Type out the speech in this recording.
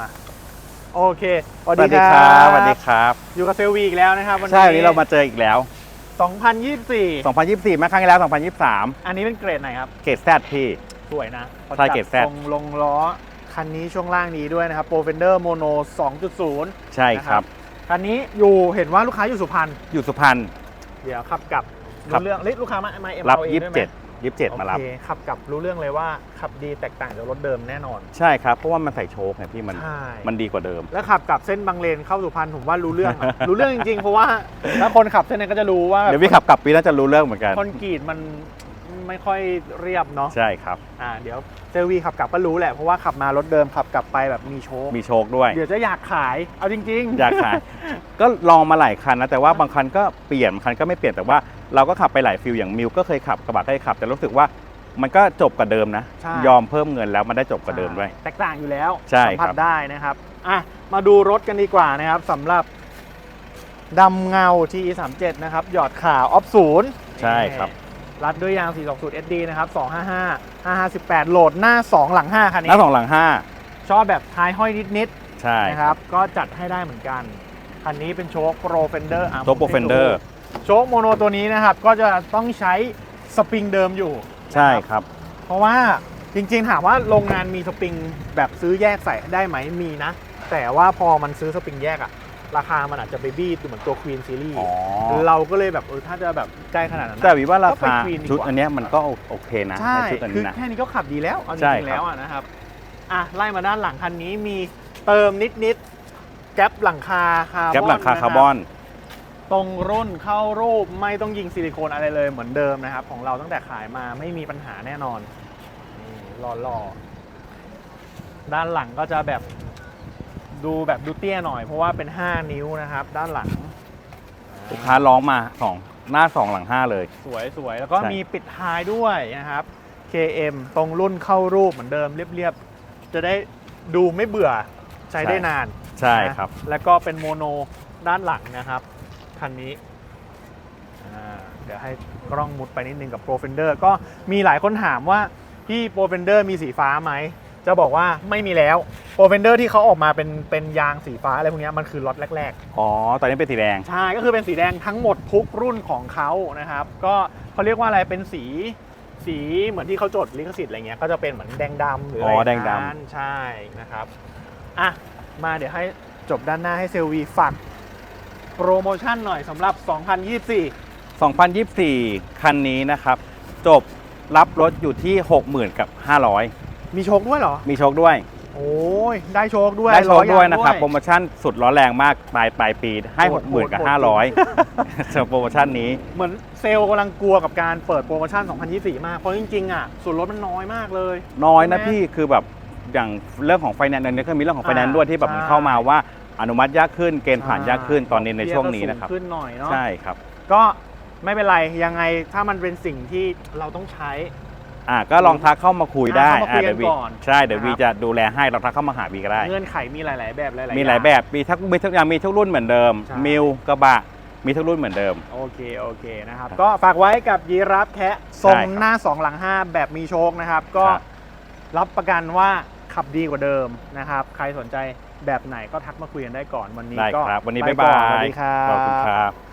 มาโอเคสวัสสวัสดีดีคครัรับบสวัสดีครับ อยู่กับเซลวีอีกแล้วนะครับวันนี้ใช่วันนี้เรามาเจออีกแล้ว 2024 2024 มาครั้งที่แล้ว 2023 อันนี้เป็นเกรดไหนครับ เกรดแซดพี่ สวยนะใช่เกรด Z ตรงลงล้อ คันนี้ช่วงล่างนี้ด้วยนะครับ p r o f e n d e r Mono 2.0 ใช่ครับ คันนี้อยู่เห็นว่าลูกค้าอยู่สุพรรณ อยู่สุพรรณ เดี๋ยวขับกลับครับรู้เรื่องเฮ้ยลูกค้ามามาเอ็มรับเองด้วยไหม 27 27 มารับ โอเคขับกลับรู้เรื่องเลยว่าขับดีแตกต่างจากรถเดิมแน่นอน ใช่ครับ เพราะว่ามันใส่โชคไงพี่มันใช่ มันดีกว่าเดิม แล้วขับกลับเส้นบางเลนเข้าสุพรรณผมว่ารู้เรื่องอะ รู้เรื่องจริงๆ เพราะว่าถ้าคนขับเส้นนี้ก็จะรู้ว่าเดี๋ยวพี่ขับกลับพี่น่าจะรู้เรื่องเหมือนกันคอนกรีตมันไม่ค่อยเรียบเนาะใช่ครับ อ่าเดี๋ยวเซลวีขับกลับก็รู้แหละเพราะว่าขับมารถเดิมขับกลับไปแบบมีโชคมีโชคด้วย เดี๋ยวจะอยากขายเอาจริงๆ อยากขาย ก็ลองมาหลายคันนะแต่ว่าบางคันก็เปลี่ยนบางคันก็ไม่เปลี่ยนแต่ว่า เราก็ขับไปหลายฟิลอย่างมิวก็เคยขับกระบะเคยขับ แต่รู้สึกว่ามันก็จบกับเดิมนะ ใช่ ยอมเพิ่มเงินแล้วมันได้จบกับเดิมด้วย แตกต่างอยู่แล้วใช่สัมผัสครับ ได้นะครับอะมาดูรถกันดีกว่านะครับสำหรับดำเงา TE37 นะครับหยอดขาออฟศูนย์ใช่ครับ รัดด้วยยาง 420 SD นะครับ 255 558 โหลดหน้า 2 หลัง 5 คันหนี้ น้าสองหลังห้าชอบแบบท้ายห้อยนิดใช่ๆนะครับ ก็จัดให้ได้เหมือนกัน คันนี้เป็นโชค Pro Fender อะโชคโปรเฟนเดอร์ โชคโมโนตัวนี้นะครับ ก็จะต้องใช้สปริงเดิมอยู่ ใช่นะครับครับ เพราะว่าจริงๆ ถามว่าโรงงานมีสปริงแบบซื้อแยกใส่ได้ไหมมีนะ แต่ว่าพอมันซื้อสปริงแยกอะราคามันอาจจะไปบี้เหมือนตัว Queen Series อ๋อ เราก็เลยแบบเออถ้าจะแบบใกล้ขนาดนั้นอะแต่วิว่าราก็ไปคา Queen ดีกว่า ชุดอันเนี้ยมันก็โอเคนะใช่ชุดอันคืนี้อนะ แค่นี้ก็ขับดีแล้วเอาจใช่ริงๆครับ แล้วอะนะครับอะไล่มาด้านหลังคันนี้มีเติมนิดๆแก๊ปหลังคาคาร์บอนแก๊ปหลังคานะคาร์บอน ตรงรุ่นเข้ารูปไม่ต้องยิงซิลิโคนอะไรเลยเหมือนเดิมนะครับ ของเราตั้งแต่ขายมาไม่มีปัญหาแน่นอนนี่หล่อๆด้านหลังก็จะแบบดูแบบดูเตี้ยหน่อยเพราะว่าเป็น 5 นิ้วนะครับ ด้านหลังลูกค้าร้องมาสองหน้าสองหลังห้าเลย สวยสวยแล้วก็ใช่มีปิดท้ายด้วยนะครับ KM ตรงรุ่นเข้ารูปเหมือนเดิมเรียบๆ จะได้ดูไม่เบื่อใช้ได้นานใช่ครับนะแล้วก็เป็นโมโนด้านหลังนะครับ คันนี้อ่าเดี๋ยวให้กล้องมุดไปนิดนึงกับ Pro Fender ก็มีหลายคนถามว่าพี่ Pro Fender มีสีฟ้าไหม จะบอกว่าไม่มีแล้ว Pro Fender ที่เขาออกมาเป็นเป็นยางสีฟ้าอะไรพวกเนี้ยมันคือล็อตแรก ๆ อ๋อ ตอนนี้เป็นสีแดง ใช่ ก็คือเป็นสีแดงทั้งหมดทุกรุ่นของเขานะครับ ก็เขาเรียกว่าอะไรเป็นสีสีเหมือนที่เขาจดลิขสิทธิ์อะไรเงี้ยก็จะเป็นเหมือนแดงดำหรืออะไรอ๋อแดงดำนั้นใช่นะครับอะมาเดี๋ยวให้จบด้านหน้าให้เซลวีฝาก โปรโมชั่นหน่อยสำหรับ 2024 2024 คันนี้นะครับ จบรับรถอยู่ที่ 60,000กับ500 มีโชคด้วยเหรอ มีโชคด้วย โอ้ย ได้โชคด้วยได้โชคด้วยล้อยางนะครับ โปรโมชั่นสุดร้อนแรงมากปลายปลายปีให้ โหด60,000 กับ โหด 500สำหรับโปรโมชั่นนี้ เหมือนเซลล์กำลังกลัวกับการเปิดโปรโมชั่น 2024 มาก เพราะจริงๆ อะ ส่วนลดมันน้อยมากเลย น้อยนะใช่ไหมพี่คือแบบอย่างเรื่องของไฟแนนซ์เนี่ยก็มีเรื่องของไฟแนนซ์อ่าด้วยที่แบบมันใช่ เข้ามาว่า อนุมัติยากขึ้นเกณฑ์ผ่านยากขึ้นตอนนี้ในช่วงนี้นะครับเบี้ยก็สูขึ้นหน่อยเนาะใช่ครับ ก็ไม่เป็นไรยังไงถ้ามันเป็นสิ่งที่เราต้องใช้อ่าก็ลองทักเข้ามาคุยได้อ่าเข้ามาคุยกันเดี๋ยววีก่อนใช่เดี๋ยวนะครับวีจะดูแลให้เราทักเข้ามาหาวีก็ได้ เงื่อนไขมีหลาย ๆ แบบหลายๆมีหลายองแบบมีทั้งมีทุกอย่างมีทุกรุ่นเหมือนเดิมใช่มิวกระบะมีทุกรุ่นเหมือนเดิม โอเคโอเคนะครับครับก็ฝากไว้กับยีรับแคะทรงใช่ครับหน้า 2 หลัง 5 แบบมีโชคนะครับ ก็ครับรับประกันว่าขับดีกว่าเดิมนะครับ ใครสนใจ แบบไหนก็ทักมาคุยกันได้ก่อนวันนี้ได้ก็ครับ วันนี้ไปบ๊ายก่บาอนสวัสยดีครับขอบคุณครับ